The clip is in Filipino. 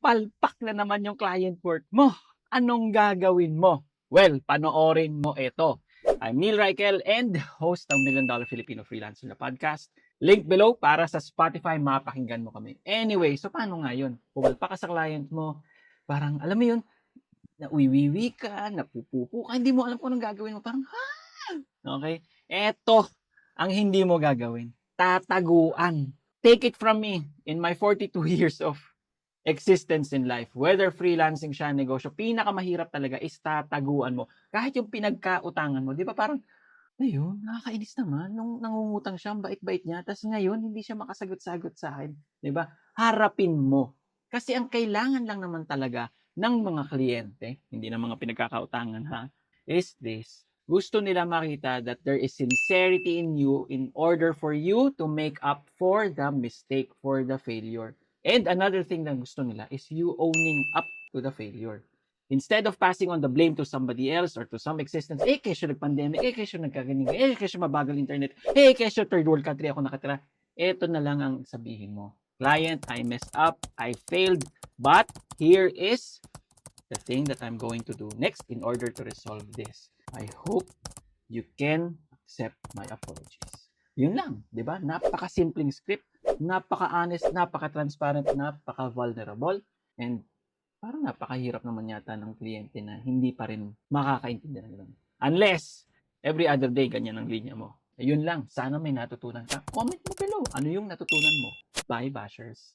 palpak na naman yung client work mo. Anong gagawin mo? Well, panoorin mo ito. I'm Neil Reichel and host ng Million Dollar Filipino Freelancer na podcast. Link below para sa Spotify, mapakinggan mo kami. Anyway, so paano nga yun? Pumalpak ka sa client mo, parang alam mo yun, nauwiwi ka, napupupo ka, hindi mo alam kung anong gagawin mo. Parang, ha? Okay? Eto, ang hindi mo gagawin. Tataguan. Take it from me. In my 42 years of existence in life, whether freelancing siya, negosyo, pinakamahirap talaga is tataguan mo. Kahit yung pinagkautangan mo, di ba parang, ayun, nakakainis naman. Nung nangungutang siya, ang bait-bait niya. Tapos ngayon, hindi siya makasagot-sagot sa akin. Di ba? Harapin mo. Kasi ang kailangan lang naman talaga ng mga kliyente, hindi na mga pinagkakautangan ha, is this. Gusto nila makita that there is sincerity in you in order for you to make up for the mistake, for the failure. And another thing na gusto nila is you owning up to the failure. Instead of passing on the blame to somebody else or to some existence, eh, kesyo nag-pandemic, eh, kesyo nagkaganing, eh, kesyo mabagal internet, eh, kesyo third world country ako nakatira. Ito na lang ang sabihin mo. Client, I messed up, I failed, but here is the thing that I'm going to do next in order to resolve this. I hope you can accept my apologies. Yun lang, di ba? Napaka-simpleng script, napaka-honest, napaka-transparent, napaka-vulnerable, and parang napakahirap naman yata ng kliyente na hindi pa rin makakaintindihan ng ganun. Unless, every other day, ganyan ang linya mo. Ayun lang, sana may natutunan ka. Comment mo below. Ano yung natutunan mo? Bye, bashers.